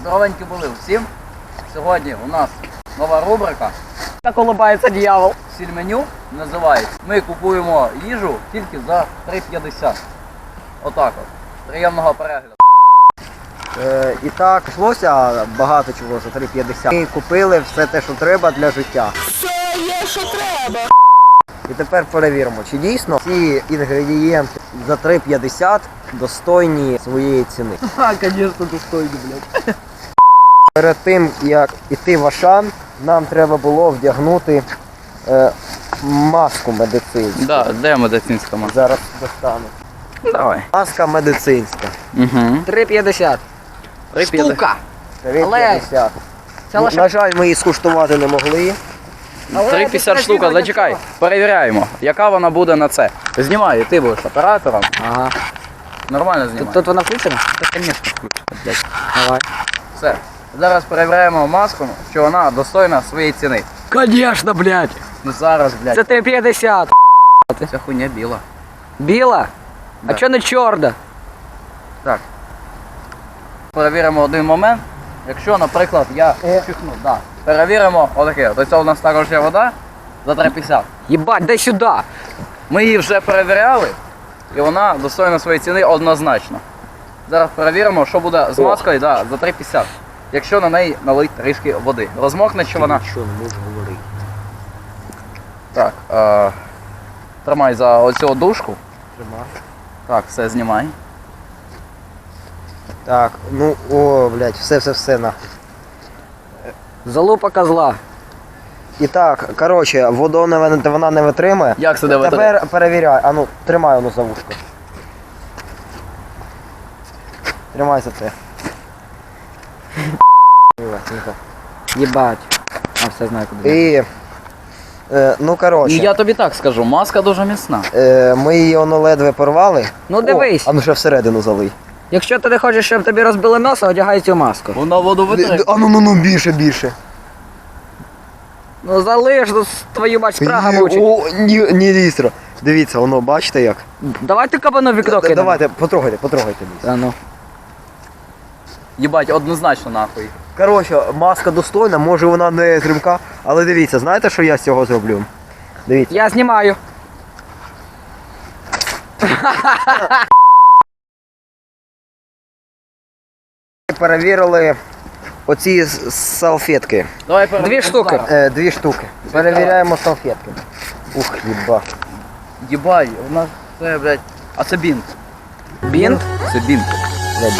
Здоровенькі були всім. Сьогодні у нас нова рубрика. Так улыбається дьявол. Сільменю називається. Ми купуємо їжу тільки за 3,50. Отак от. Приємного перегляду. Е, і так, йшлося багато чого за 3,50. Ми купили все те, що треба для життя. Все є, що треба. І тепер перевіримо, чи дійсно ці інгредієнти за 3,50 достойні своєї ціни. А, конечно, достойно, блядь. Перед тим, як іти в Ашан, нам треба було вдягнути е, маску медицинську. Да, де медицинська маска? Зараз достану. Давай. Маска медицинська. Угу. 3,50. Штука. 3,50. Це Ну, лише- На жаль, ми її скуштувати не могли. Але 3,50 це штука, зачекай. Перевіряємо, яка вона буде на це. Знімай, ти будеш оператором. Ага. Нормально знімай. Тут, тут вона включена? Та, звісно, включено, блядь. Давай. Все. Зараз перевіряємо маску, що вона достойна своєї ціни. Конечно, блядь. Ну зараз, блядь, Це 3,50. ця хуйня біла. Біла? Да. А чо не чорна? Так. Перевіримо один момент. Якщо, наприклад, я Е. чихну, да. Перевіримо отаке. До цього у нас також є вода за 3,50. Єбать, дай сюди. Ми її вже перевіряли, і вона достойна своєї ціни однозначно. Зараз перевіримо, що буде з маскою да, за 3,50. Якщо на неї налить трішки води. Розмокне чи вона? Що не можу говорити. Так. Е, тримай за оцю дужку. Так, все знімай. Так, ну о, блядь, все, все, все на. Залупа козла. І так, коротше, воду не, вон- вона не витримує. Як сюди витримує? Тепер перевіряй. А ну, тримай воно за вушко. Тримай за це. Тихо. Єбать. А, все знаю куди. І. Е, ну коротше, І я тобі так скажу, маска дуже міцна. е, ми її воно ледве порвали. Ну дивись, О, а ну ще всередину залий. якщо ти не хочеш, щоб тобі розбили носа, одягай цю маску. Вона воду витримує. А ну ну ну більше, більше. Ну залиш, ну, твою мать спрага Ні, мучить. О, ні, ні, лістро. Дивіться, воно, бачите як? Давай ти кабану вікно кинемо. Давайте, потрогайте, потрогайте ліс. А ну. Їбать, однозначно нахуй. Коротше, маска достойна, може вона не стрімка, але дивіться, знаєте, що я з цього зроблю? Дивіться. Я знімаю. Перевірили оці с- салфетки. Давай перевіримо Дві штуки. Е, дві штуки. Перевіряємо салфетки. Ух, їба. У нас це, блядь. А це бінт. Бінт. Це бінт.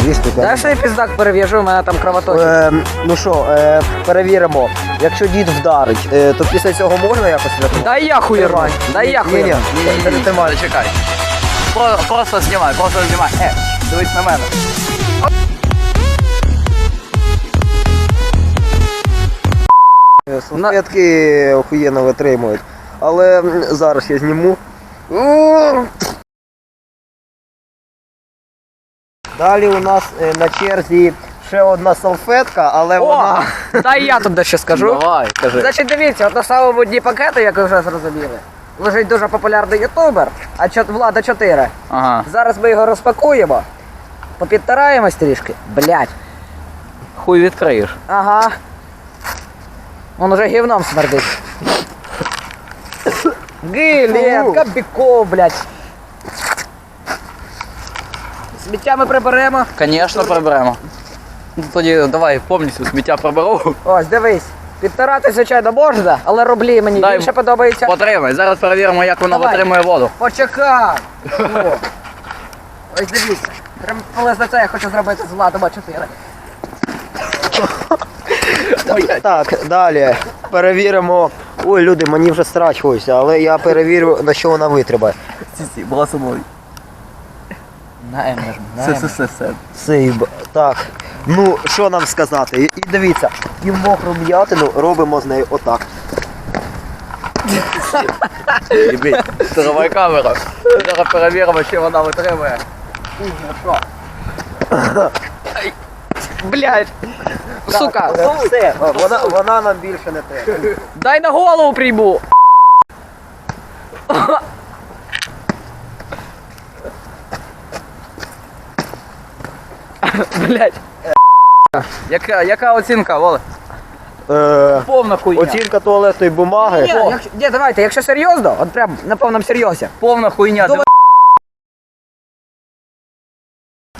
Дві штуки. Дай свій піздак перев'яжу, у мене там кровоточить. Е, ну що, е, перевіримо. Якщо дід вдарить, е, то після цього можна якось рятувати? Дай я хуєрну. Тримай. Дай я Ні, хуєрну. ні, ні, ні, тримай. Зачекай. Про- Просто знімай, просто знімай. Е, дивись на мене. Е, Салфетки охуєнно витримують. Але м, зараз я зніму. Далі у нас е, на черзі ще одна салфетка, але О, вона. дай я тут дещо скажу. Давай, кажи. Значить, дивіться, от на самому дні пакету, як ви вже зрозуміли, лежить дуже популярний ютубер, а чот Влада 4. Ага. Зараз ми його розпакуємо, попідтараємось трішки. Блять. Хуй відкриєш. Ага. Он уже гівном смердить. Гилет, кабіков, блядь. Сміття ми приберемо. Звісно, приберемо. Ну, Тоді давай повністю сміття приберу. Ось, дивись. Підтирати, звичайно, можна, але рублі мені Дай- більше подобається. Потримай. Зараз перевіримо, як воно Давай. витримує воду. Почекай! О. Ось дивіться. Прям коли за це я хочу зробити з Владом 4. Так, далі перевіримо. Ой, люди, мені вже страч хочеться, але я перевірю, на що вона витримає. Сі-сі, була собою. На М нажми, на Все, М. все, все, все. Так. Ну, що нам сказати? І, і дивіться, і мокру м'ятину робимо з нею отак. Єбіть. Тривай камера. Зараз перевіримо, чи вона витримує. Блядь. Сука, Е, Все, вона, вона нам більше не треба. дай на голову прийму. Блядь. Яка, яка оцінка, Воле? Е, Повна хуйня. оцінка туалетної бумаги. Ні, якщо, ні, давайте, якщо серйозно, от прям на повному серйозі. Повна хуйня. Давай.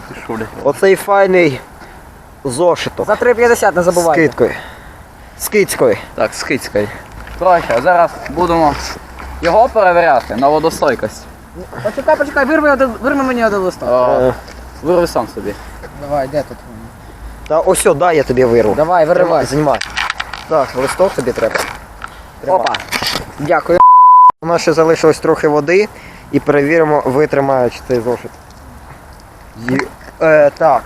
Ти що, блядь? Оцей файний зошиток. За 3,50 не З забувайте. киткою. З кицькою. Так, з. Коротше, зараз будемо його перевіряти на водостойкость. Почекай, почекай, вирви, один- вирви мені один листок. О, Е, вирви сам собі. Давай, де тут? Та ось дай я тобі вирву. Давай, виривай. Знімай. Так, листок тобі треба. Тримай. Опа. Дякую. У нас ще залишилось трохи води і перевіримо, витримаючи цей зошит. Є- Е, так,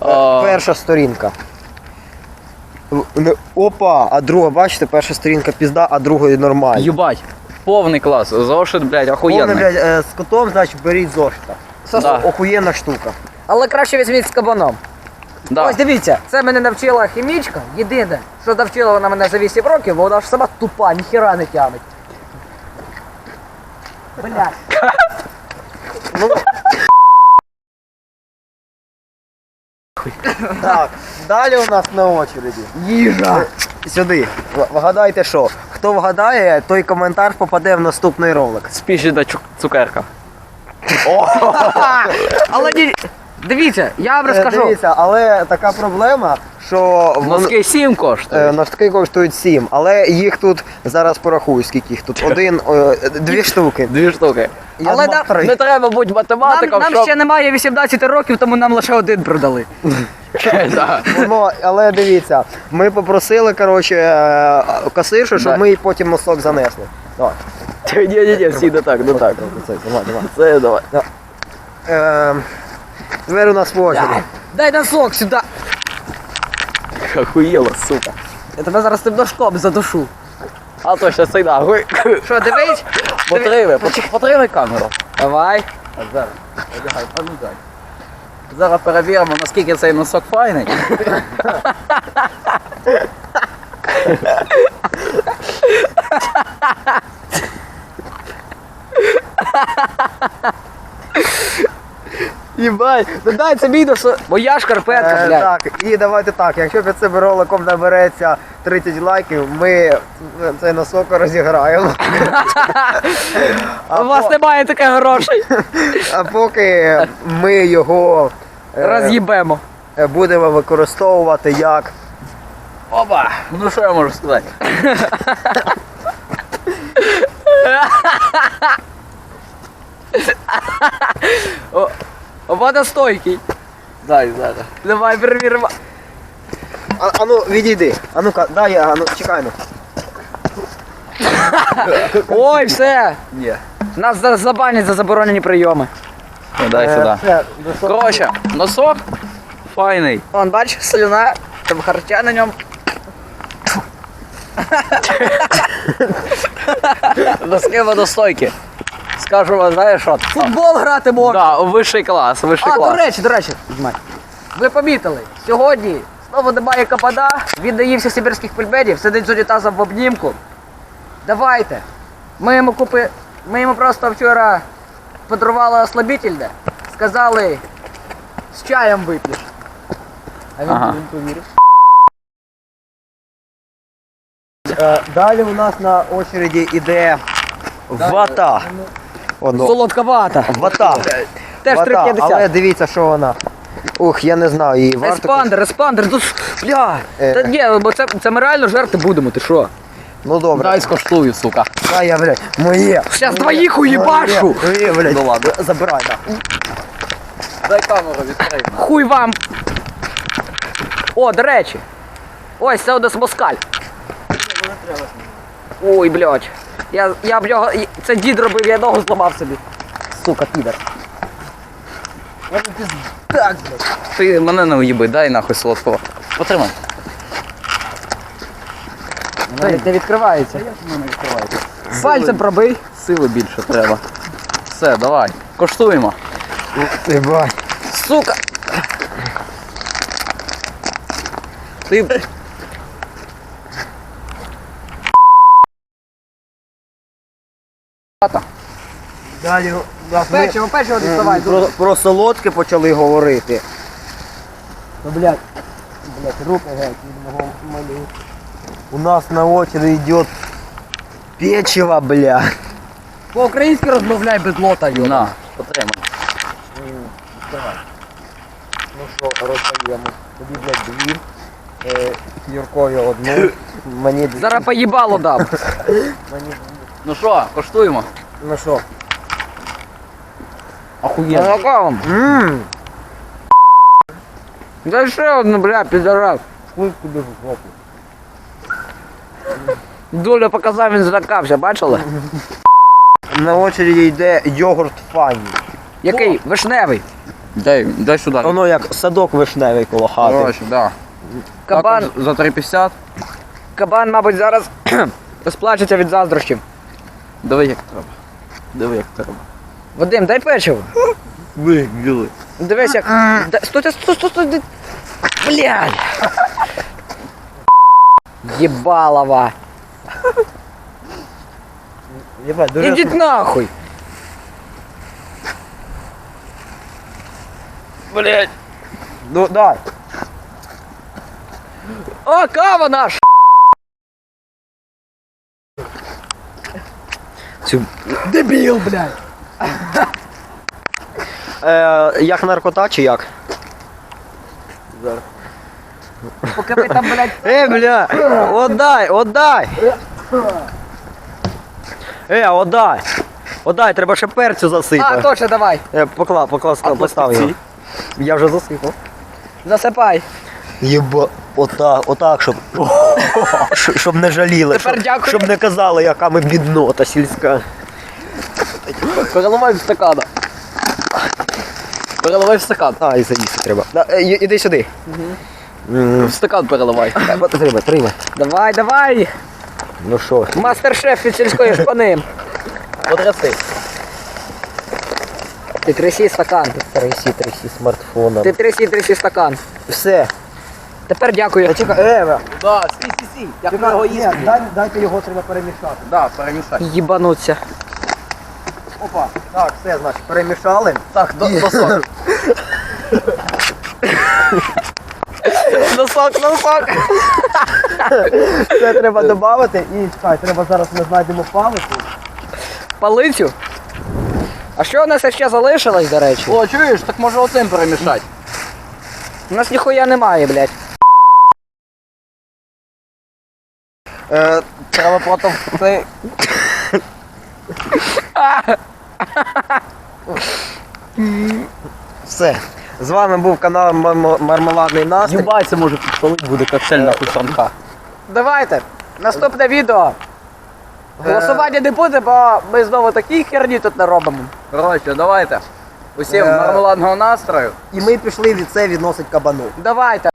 О, перша сторінка. Не- Опа, а друга, бачите, перша сторінка пізда, а другої нормально. Їбать. Повний клас. Зошит, блядь, Повне, охуєнний. блядь, е, з котом, значить, беріть зошита. Да. Охуєнна штука. Але краще візьміть з кабаном. Да. Ось дивіться, це мене навчила хімічка. Єдине, що навчила вона мене за 8 років, бо вона ж сама тупа, ніхіра не тямить. Блядь. Так, далі у нас на очереді. Їжа. Сюди. В- Вгадайте що? Хто вгадає, той коментар попаде в наступний ролик. Спішить до цукерка. Але ні- дивіться, я вам Е, розкажу. Дивіться, але така проблема, що вон- Носки 7 е, коштує. носки коштують 7, але їх тут зараз порахую, скільки їх тут. Один, е, дві штуки. Дві штуки. Я Але думав, три. Не треба бути Нам, математиком, нам щоб... ще немає 18 років, тому нам лише один продали. Да. Ну, але дивіться, ми попросили коротше, е, касиршу, щоб Да. ми їй потім носок занесли. Давай. Ні-ні-ні, всі не так, не так. Це, давай, давай. Це давай. Е, тепер у нас в очері. Дай носок сюди. Охуєло, сука. Я тебе зараз тим ножком задушу. А то ще цей нахуй. Що, дивись? Потриви, пот- потриви камеру. Давай. А зараз. Одягай, а ну. Зараз перевіримо, наскільки цей носок файний. Їбать, ну дай це мій носок. Моя шкарпетка, Е, блядь. так, і давайте так, якщо під цим роликом набереться 30 лайків, ми цей носок розіграємо. а, У вас по- немає таких грошей. а поки ми його е, Роз'їбемо. е, будемо використовувати як Опа! Ну що я можу сказати? О, Водостойкий. Дай, зараз. Давай, перевіримо. А, а ну відійди. А ну-ка, дай я, а ну чекай ну. Ой, все. Ні. Нас за- забанять за заборонені прийоми. Ну, дай Е, сюди. носок- Коротше, носок файний. Вон, бачиш, слюна, там харча на ньому. Носки водостойкі. Скажу вам, знаєш що? Футбол грати можна. Да, вищий клас, вищий А, до речі, до речі, Знімай. ви помітили, сьогодні знову немає капада, він наївся сибірських пельменів, сидить з унітазом в обнімку. Давайте. Ми йому купи. Ми йому просто вчора подарували ослабительне, сказали з чаєм вип'єш. А він, Ага. він повірив. Е, Далі у нас на очереді іде вата. Воно. Солодковата. Вата. Теж Вата. Але дивіться, що вона. Ух, я не знаю, її варто. Еспандер, еспандер, тут ж- бля. Е. Та ні, бо це, це ми реально жерти будемо, ти що? Ну добре. Дай скоштую, сука. Дай я, блядь, моє. Щас двоїх уїбашу. Моє, блядь. Ну ладно, забирай, да. Дай камеру відкрий. Хуй вам. О, до речі. Ось це у нас москаль. Ой, блядь. Я, я б його. Це дід робив, я ногу зламав собі. Сука, підер. Так, блядь. Ти мене не уїби, дай нахуй солодкого. Потримай. Не відкривається. Воно не відкривається. Пальцем пробий. Сили більше треба. Все, давай. Коштуємо. Сука. Ти Далі ми Печиво, печиво діставай. про, про солодке почали говорити. Ну, блядь. Блять, руки геть від мого малю. У нас на очередь йде печиво, бля. По-українськи розмовляй без лота, йо. На, потримай. Давай. Ну що, роздаємо. Тобі, блядь, дві. Е, Юркові одну. Мені дві. Зараз поїбало дам. Мені дві. Ну що, коштуємо? Ну що? Охуєнно. Молока вам. Ммм. Дай ще одну, бля, підарас. Тобі в жопу. Доля показав, він злякався, бачили? На очереді йде йогурт фані. Який? Вишневий. Дай, дай сюди. Воно як садок вишневий коло хати. Короче, да. Кабан, Також за 3,50. кабан, мабуть, зараз розплачеться від заздрощів. Диви як треба. Диви як треба. Вадим, дай печиво. Ви, біли. Дивись, як. Да- Стой, стой, стой, стой, стой. Блядь. Єбалова. Єбать, дуже Ідіть нахуй. Блядь. Ну, дай. О, кава наш! Цю... Дебіл, блядь. Е, як наркота чи як? Поки ми там, блядь. Е, бля, отдай, отдай. Е, отдай. Отдай, треба ще перцю засипати. А, точно, давай. Е, покла, покла, А постав пластівці? Я вже засипав. Засипай. Єба, отак, отак, щоб, щоб не жаліли, Тепер щоб, дякую. щоб не казали, яка ми біднота сільська. Переливай в стакана. Переливай в стакан. А, і заїсти треба. Да, е, і- іди сюди. М, В стакан переливай. Тримай, тримай. Давай, давай. Ну що? Мастер-шеф від сільської шпани. Потряси. Ти трясі стакан. Трясі, трясі смартфоном. Ти трясі, трясі стакан. Все. Тепер дякую. Та чекай, е, Да, стій, стій, стій. Як ми його ні, дай, дайте його треба перемішати. Да, перемішай. Їбануться. Опа, так, все, значить, перемішали. Так, до, досок. Носок, носок. Це треба додати і чекай, треба зараз ми знайдемо палицю. Палицю. А що у нас ще залишилось, до речі? О, чуєш, так може оцим перемішати. У нас ніхуя немає, блядь. Е, Треба в цей... все. З вами був канал Мармо- Мармеладний настрій. Юбай, це може підпалити буде коктейль на кусанка. Давайте. Наступне відео. Голосування не буде, бо ми знову такі херні тут не робимо. Коротше, давайте. Усім Е. мармеладного настрою. І ми пішли від це відносить кабану. Давайте.